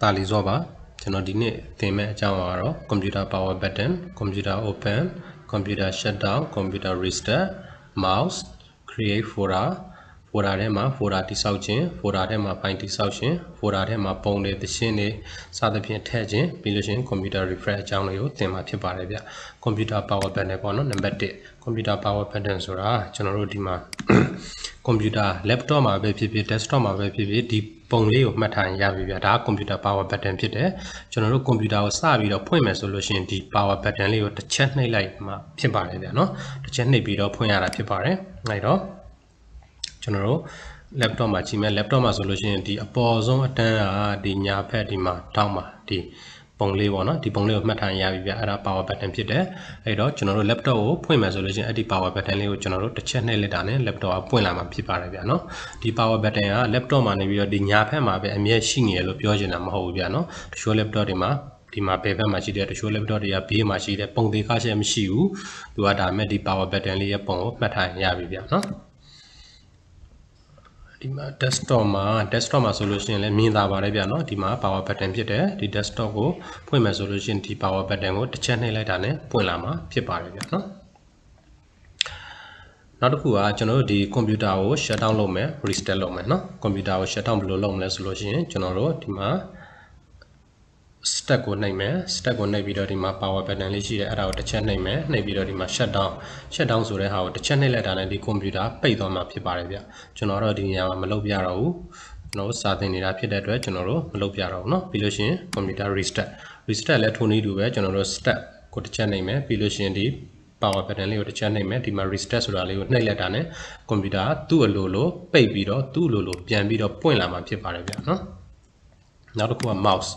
တာလီစောပါကျွန်တော်ဒီနေ့သင်မဲ့အကြောင်းကတော့ computer power button computer open computer shutdown computer restart mouse create folder folder ထဲမှာ folder တိစောက်ခြင်း folder ထဲမှာ file တိစောက်ခြင်း folder ထဲမှာပုံတွေသရှင်းတွေစသဖြင့်ထည့်ခြင်းပြီးလို့ရှိရင် computer refresh အကြောင်းလေးကိုသင်မှာဖြစ်ပါတယ်ဗျ computer power button ပေါ့နော်နံပါတ်1 computer power button ဆိုတာကျွန်တော်တို့ဒီမှာ computer laptop မှာပဲဖြစ်ဖြစ် desktop မှာပဲဖြစ်ဖြစ်ဒီ ပုံလေးကိုမှတ်ထားရင်ရပြီဗျဒါက computer power button ဖြစ်တယ်ကျွန်တော်တို့ computer ကိုစပြီးတော့ဖွင့်မယ်ဆိုလို့ရှိရင်ဒီ power button လေးကိုတစ်ချက်နှိပ်လိုက်မှဖြစ်ပါတယ်ဗျနော်တစ်ချက်နှိပ်ပြီးတော့ဖွင့်ရတာဖြစ်ပါတယ်အဲ့တော့ကျွန်တော်တို့ laptop မှာကြည့်မယ် laptop မှာဆိုလို့ရှိရင်ဒီအပေါ်ဆုံးအတန်းကဒီညာဖက်ဒီမှာတောင်းမှာဒီ ပုံလေးပေါ့နော်ဒီပုံလေးကိုမှတ်ထားရပြီဗျအဲ့ဒါ power button ဖြစ်တယ်အဲ့တော့ကျွန်တော်တို့ laptop ကိုဖွင့်မယ်ဆိုလို့ရှိရင်အဲ့ဒီ power button လေးကိုကျွန်တော်တို့တစ်ချက်နှိပ်လိုက်တာနဲ့ laptop ကပွင့်လာမှာဖြစ်ပါတယ်ဗျနော်ဒီ power button က laptop မှာနေပြီးတော့ဒီညာဖက်မှာပဲအမြဲရှိနေရလို့ပြောချင်တာမဟုတ်ဘူးဗျနော်တချို့ laptop တွေမှာဒီမှာဘယ်ဘက်မှာရှိတဲ့တချို့ laptop တွေကဘေးမှာရှိတဲ့ပုံသေးကားချက်မရှိဘူးသူကဒါမဲ့ဒီ power button လေးရဲ့ပုံကိုမှတ်ထားရပြီဗျနော် ဒီမှာ desktop မှာ desktop မှာဆိုလို့ရှိရင်လည်းမြင်သာပါတယ်ဗျာနော်ဒီမှာ power button ဖြစ်တယ်ဒီ desktop ကိုဖွင့်မယ်ဆိုလို့ရှိရင်ဒီ power button ကိုတစ်ချက်နှိပ်လိုက်တာနဲ့ပွင့်လာမှာဖြစ်ပါတယ်ဗျာနော်နောက်တစ်ခုကကျွန်တော်တို့ဒီ computer ကို shut down လုပ်မယ် restart လုပ်မယ်เนาะ computer ကို shut down ဘယ်လိုလုပ်မလဲဆိုလို့ရှိရင်ကျွန်တော်တို့ဒီမှာ stack ကိုနှိပ်မယ် stack ကိုနှိပ်ပြီးတော့ဒီမှာ power button လေးရှိတယ်အဲ့ဒါကိုတစ်ချက်နှိပ်မယ်နှိပ်ပြီးတော့ဒီမှာ shut down shut down ဆိုတဲ့ဟာကိုတစ်ချက်နှိပ်လိုက်တာနဲ့ဒီ computer ပိတ်သွားမှာဖြစ်ပါတယ်ဗျကျွန်တော်တော့ဒီနေရာမှာမလုပ်ပြတော့ဘူးကျွန်တော်စာသင်နေတာဖြစ်တဲ့အတွက်ကျွန်တော်တို့မလုပ်ပြတော့ဘူးเนาะပြီးလို့ရှိရင် computer restart restart လည်းထိုနည်းတူပဲကျွန်တော်တို့ stack ကိုတစ်ချက်နှိပ်မယ်ပြီးလို့ရှိရင်ဒီ power button လေးကိုတစ်ချက်နှိပ်မယ်ဒီမှာ restart ဆိုတာလေးကိုနှိပ်လိုက်တာနဲ့ computer ကသူ့အလိုလိုပိတ်ပြီးတော့သူ့အလိုလိုပြန်ပြီးတော့ပွင့်လာမှာဖြစ်ပါတယ်ဗျเนาะနောက်တစ်ခုက mouse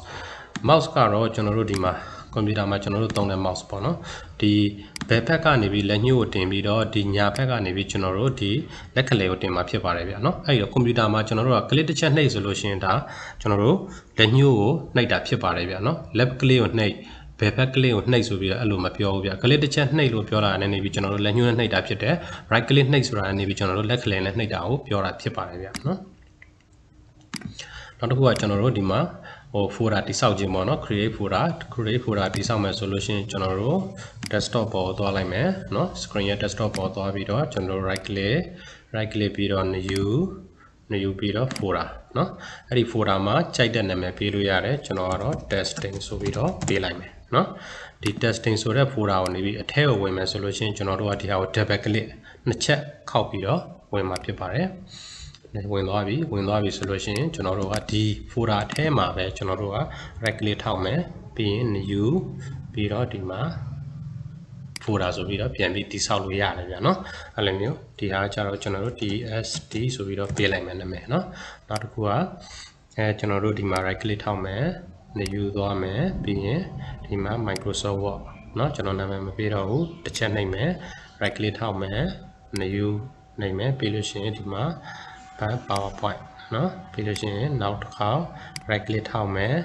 mouse ကတော့ကျွန်တော်တို့ဒီမှာကွန်ပျူတာမှာကျွန်တော်တို့သုံးတဲ့ mouse ပေါ့နော်ဒီဘယ်ဘက်ကနေပြီးလက်ညှိုးကိုတင်ပြီးတော့ဒီညာဘက်ကနေပြီးကျွန်တော်တို့ဒီလက်ကလေးကိုတင်มาဖြစ်ပါတယ်ဗျာနော်အဲ့ဒီတော့ကွန်ပျူတာမှာကျွန်တော်တို့က click တစ်ချက်နှိပ်ဆိုလို့ရှိရင်ဒါကျွန်တော်တို့လက်ညှိုးကိုနှိပ်တာဖြစ်ပါတယ်ဗျာနော် left click ကိုနှိပ်ဘယ်ဘက်ကလေးကိုနှိပ်ဆိုပြီးတော့အဲ့လိုမပြောဘူးဗျကလစ်တစ်ချက်နှိပ်လို့ပြောတာနဲ့နေပြီးကျွန်တော်တို့လက်ညှိုးနဲ့နှိပ်တာဖြစ်တယ် right click နှိပ်ဆိုတာနဲ့နေပြီးကျွန်တော်တို့လက်ကလေးနဲ့နှိပ်တာကိုပြောတာဖြစ်ပါတယ်ဗျာနော်နောက်တစ်ခုကကျွန်တော်တို့ဒီမှာ ဟို folder တိဆောက်ခြင်းပေါ့နော် create folder create folder တိဆောက်မယ်ဆိုလို့ရှိရင်ကျွန်တော်တို့ desktop ပေါ်သွားလိုက်မယ်နော် screen ရဲ့ desktop ပေါ်သွားပြီးတော့ကျွန်တော် right click right click ပြီးတော့ new new ပြီးတော့ folder နော်အဲ့ဒီ folder မှာကြိုက်တဲ့နာမည်ပေးလို့ရတယ်ကျွန်တော်ကတော့ testing ဆိုပြီးတော့ပေးလိုက်မယ်နော်ဒီ testing ဆိုတဲ့ folder ကိုနေပြီးအထက်ကိုဝင်မယ်ဆိုလို့ရှိရင်ကျွန်တော်တို့ကဒီဟာကို double click နှစ်ချက်ခောက်ပြီးတော့ဝင်มาဖြစ်ပါတယ် ဝင်သွားပြီဝင်သွားပြီဆိုလို့ရှိရင်ကျွန်တော်တို့ကဒီ folder အထဲမှာပဲကျွန်တော်တို့က right click ထောက်မယ်ပြီးရင် new ပြီးတော့ဒီမှာ folder ဆိုပြီးတော့ပြန်ပြီးတိဆောက်လို့ရတယ်ဗျာနော်အဲ့လိုမျိုးဒီဟာကျတော့ကျွန်တော်တို့ tst ဆိုပြီးတော့ပေးလိုက်မယ်နာမည်နော်နောက်တစ်ခုကအဲကျွန်တော်တို့ဒီမှာ right click ထောက်မယ် new သွားမယ်ပြီးရင်ဒီမှာ Microsoft Word เนาะကျွန်တော်နာမည်မပေးတော့ဘူးတစ်ချက်နှိပ်မယ် right click ထောက်မယ် new နှိပ်မယ်ပြီးလို့ရှိရင်ဒီမှာ PowerPoint နော်ပြီးလို့ရှိရင်နောက်တစ်ခါ right click ထောက်မယ်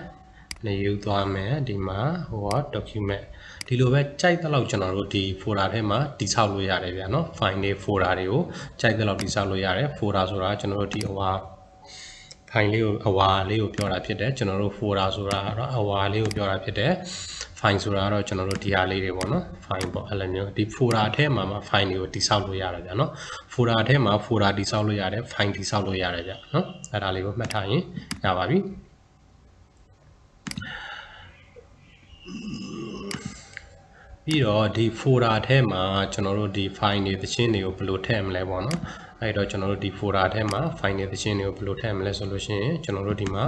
နေယူသွားမယ်ဒီမှာဟိုက document ဒီလိုပဲကြိုက်တဲ့လောက်ကျွန်တော်တို့ဒီ folder ထဲမှာတိဆောက်လို့ရတယ်ဗျာနော် file တွေ folder တွေကိုကြိုက်တဲ့လောက်တိဆောက်လို့ရတယ် folder ဆိုတာကျွန်တော်တို့ဒီဟိုက ဟာ file လေးကိုအဝါလေးကိုပြောတာဖြစ်တယ်ကျွန်တော်တို့ folder ဆိုတာကတော့အဝါလေးကိုပြောတာဖြစ်တယ် file ဆိုတာကတော့ကျွန်တော်တို့ဒီဟာလေးတွေပေါ့နော် file ပေါ့အဲ့လိုမျိုးဒီ folder အထဲမှာမှာ file တွေကိုတိဆောက်လို့ရတယ်ဗျာနော် folder အထဲမှာ folder တိဆောက်လို့ရတယ် file တိဆောက်လို့ရတယ်ဗျာနော်အဲ့ဒါလေးကိုမှတ်ထားရင်ရပါပြီ ပြီးတော့ဒီ folder ထဲမှာကျွန်တော်တို့ဒီ file တွေသချင်းတွေကိုဘယ်လိုထည့်မလဲပေါ့နော်အဲ့တော့ကျွန်တော်တို့ဒီ folder ထဲမှာ file တွေသချင်းတွေကိုဘယ်လိုထည့်မလဲဆိုလို့ရှိရင်ကျွန်တော်တို့ဒီမှာ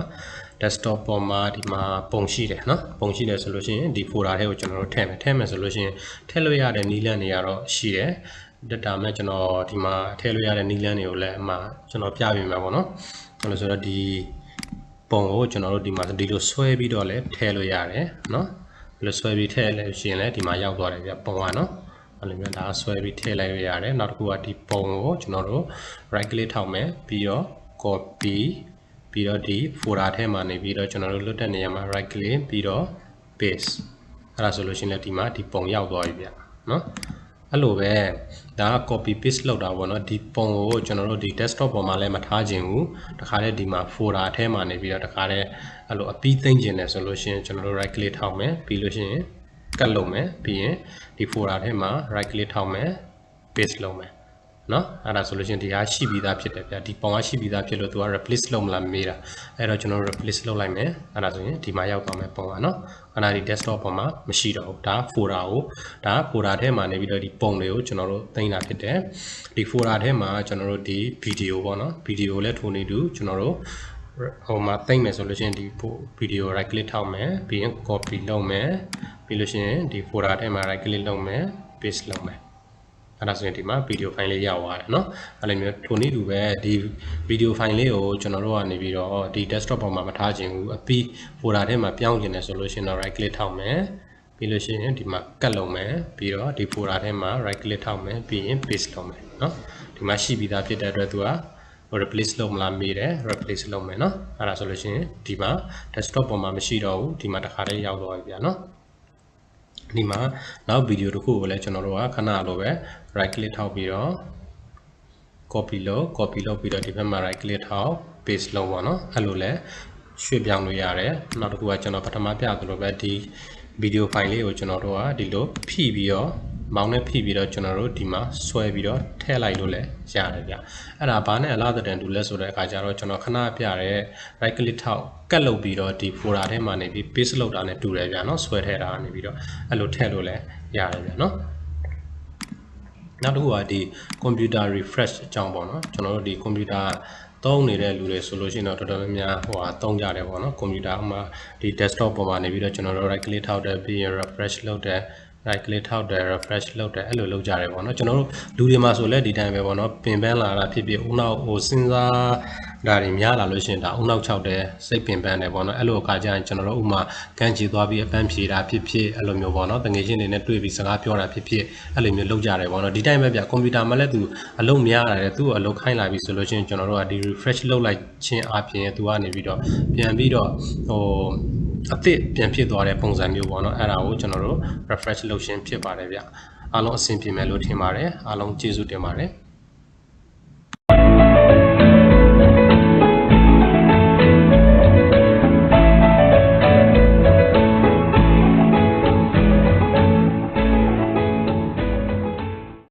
desktop ပေါ်မှာဒီမှာပုံရှိတယ်နော်ပုံရှိတယ်ဆိုလို့ရှိရင်ဒီ folder ထဲကိုကျွန်တော်တို့ထည့်မယ်ထည့်မယ်ဆိုလို့ရှိရင်ထည့်လို့ရတဲ့နည်းလမ်းတွေကတော့ရှိတယ်ဒါမှကျွန်တော်ဒီမှာထည့်လို့ရတဲ့နည်းလမ်းတွေကိုလည်းအမှကျွန်တော်ပြပြမှာပေါ့နော်အဲ့လိုဆိုတော့ဒီပုံကိုကျွန်တော်တို့ဒီမှာဒီလိုဆွဲပြီးတော့လည်းထည့်လို့ရတယ်နော် ဘယ်လိုဆွဲပြီးထည့်လဲရှင်လဲဒီမှာရောက်သွားတယ်ပြပုံကနော်အဲ့လိုမျိုးဒါဆွဲပြီးထည့်လိုက်ရရတယ်နောက်တစ်ခုကဒီပုံကိုကျွန်တော်တို့ right click ထောက်မယ်ပြီးတော့ copy ပြီးတော့ဒီ folder ထဲမှာနေပြီးတော့ကျွန်တော်တို့လွတ်တဲ့နေရာမှာ right click ပြီးတော့ paste အဲ့ဒါဆိုလို့ရှိရင်လည်းဒီမှာဒီပုံရောက်သွားပြီဗျနော် အဲ့လိုပဲဒါက copy paste လုပ်တာပေါ့နော်ဒီပုံကိုကျွန်တော်တို့ဒီ desktop ပေါ်မှာလည်းမထားခြင်းဘူးတခါတည်းဒီမှာ folder အထဲမှာနေပြီးတော့တခါတည်းအဲ့လိုအပြီးသိမ့်ခြင်းတယ်ဆိုလို့ရှိရင်ကျွန်တော်တို့ right click ထောက်မယ်ပြီးလို့ရှိရင်ကတ်လုပ်မယ်ပြီးရင်ဒီ folder ထဲမှာ right click ထောက်မယ် paste လုပ်မယ် နော်အဲ့ဒါဆိုလို့ရှင်ဒီဟာရှိပြီးသားဖြစ်တယ်ဗျာဒီပုံကရှိပြီးသားဖြစ်လို့ तू က replace လုပ်မလားမေးတာအဲ့တော့ကျွန်တော် replace လုပ်လိုက်မယ်အဲ့ဒါဆိုရင်ဒီမှာရောက်သွားမယ်ပုံကနော်အဲ့ဒါဒီ desktop ပုံမှာမရှိတော့ဘူးဒါ folder ကိုဒါ folder ထဲမှာနေပြီးတော့ဒီပုံတွေကိုကျွန်တော်တို့သိမ်းတာဖြစ်တယ်ဒီ folder ထဲမှာကျွန်တော်တို့ဒီ video ပေါ့နော် video လည်းထိုးနေတူကျွန်တော်တို့ဟိုမှာသိမ့်မယ်ဆိုလို့ရှိရင်ဒီ video right click ထောက်မယ်ပြီးရင် copy လုပ်မယ်ပြီးလို့ရှိရင်ဒီ folder ထဲမှာ right click လုပ်မယ် paste လုပ်မယ် အဲ့ဒါဆိုရင်ဒီမှာ video file လေးရောက်သွားတယ်เนาะအဲ့လိုမျိုးထိုနည်းတူပဲဒီ video file လေးကိုကျွန်တော်တို့ကနေပြီးတော့ဒီ desktop ပေါ်မှာမထားခြင်းဘူးအပြီး folder ထဲမှာပြောင်းခြင်းတယ်ဆိုလို့ရှိရင်တော့ right click ထောက်မယ်ပြီးလို့ရှိရင်ဒီမှာကတ်လုပ်မယ်ပြီးတော့ဒီ folder ထဲမှာ right click ထောက်မယ်ပြီးရင် paste လုပ်မယ်เนาะဒီမှာရှိပြီးသားဖြစ်တဲ့အတွက်သူက replace လုပ်မလားမေးတယ် replace လုပ်မယ်เนาะအဲ့ဒါဆိုလို့ရှိရင်ဒီမှာ desktop ပေါ်မှာမရှိတော့ဘူးဒီမှာတစ်ခါတည်းရောက်သွားပြီဗျာเนาะ ဒီမှာနောက်ဗီဒီယိုတစ်ခုကိုလည်းကျွန်တော်တို့ကခဏလိုပဲ right click ထောက်ပြီးတော့ copy လုပ် copy လုပ်ပြီးတော့ဒီဘက်မှာ right click ထောက် paste လုပ်ပါတော့အဲ့လိုလဲရွှေ့ပြောင်းလို့ရတယ်နောက်တစ်ခုကကျွန်တော်ပထမပြသလိုပဲဒီ video file လေးကိုကျွန်တော်တို့ကဒီလိုဖိပြီးတော့ မောင်းနဲ့ဖိပြီးတော့ကျွန်တော်တို့ဒီမှာဆွဲပြီးတော့ထည့်လိုက်လို့လည်းရတယ်ဗျအဲ့ဒါဘာနဲ့အလားတူတူလဲဆိုတဲ့အခါကျတော့ကျွန်တော်ခဏပြတဲ့ right click ထောက်ကတ်လုပ်ပြီးတော့ဒီ folder ထဲမှာနေပြီး paste လုပ်တာနဲ့တူတယ်ဗျာနော်ဆွဲထည့်တာနေပြီးတော့အဲ့လိုထည့်လို့လည်းရတယ်ဗျာနော်နောက်တစ်ခုကဒီ computer refresh အကြောင်းပေါ့နော်ကျွန်တော်တို့ဒီ computer သုံးနေတဲ့လူတွေဆိုလို့ရှိရင်တော့တော်တော်များများဟိုဟာသုံးကြတယ်ပေါ့နော် computer မှာဒီ desktop ပေါ်မှာနေပြီးတော့ကျွန်တော်တို့ right click ထောက်တယ်ပြီးရင် refresh လုပ်တယ် right click ထောက်တယ် refresh လုပ်တယ်အဲ့လိုလုပ်ကြတယ်ပေါ့နော်ကျွန်တော်တို့လူတွေမှာဆိုလဲဒီတိုင်းပဲပေါ့နော်ပင်ပန်းလာတာဖြစ်ဖြစ်ဦးနောက်ဟိုစဉ်းစားဒါတွေများလာလို့ရှိရင်ဒါဦးနောက်6တယ်စိတ်ပင်ပန်းတယ်ပေါ့နော်အဲ့လိုအခါကျရင်ကျွန်တော်တို့ဥမာကန့်ချီသွားပြီးအပန်းဖြေတာဖြစ်ဖြစ်အဲ့လိုမျိုးပေါ့နော်တငယ်ချင်းတွေနဲ့တွေ့ပြီးစကားပြောတာဖြစ်ဖြစ်အဲ့လိုမျိုးလုပ်ကြတယ်ပေါ့နော်ဒီတိုင်းပဲဗျကွန်ပျူတာမှာလည်းသူအလုပ်များလာတယ်သူ့အလုပ်ခိုင်းလာပြီဆိုလို့ရှိရင်ကျွန်တော်တို့ကဒီ refresh လုပ်လိုက်ခြင်းအပြင်သူကနေပြီးတော့ပြန်ပြီးတော့ဟို အသစ်ပြန်ဖြစ်သွားတဲ့ပုံစံမျိုးပေါ့နော်အဲ့ဒါကိုကျွန်တော်တို့ refresh လုပ်ခြင်းဖြစ်ပါတယ်ဗျအားလုံးအဆင်ပြေမယ်လို့ထင်ပါတယ်အားလုံးကျေးဇူးတင်ပါတယ်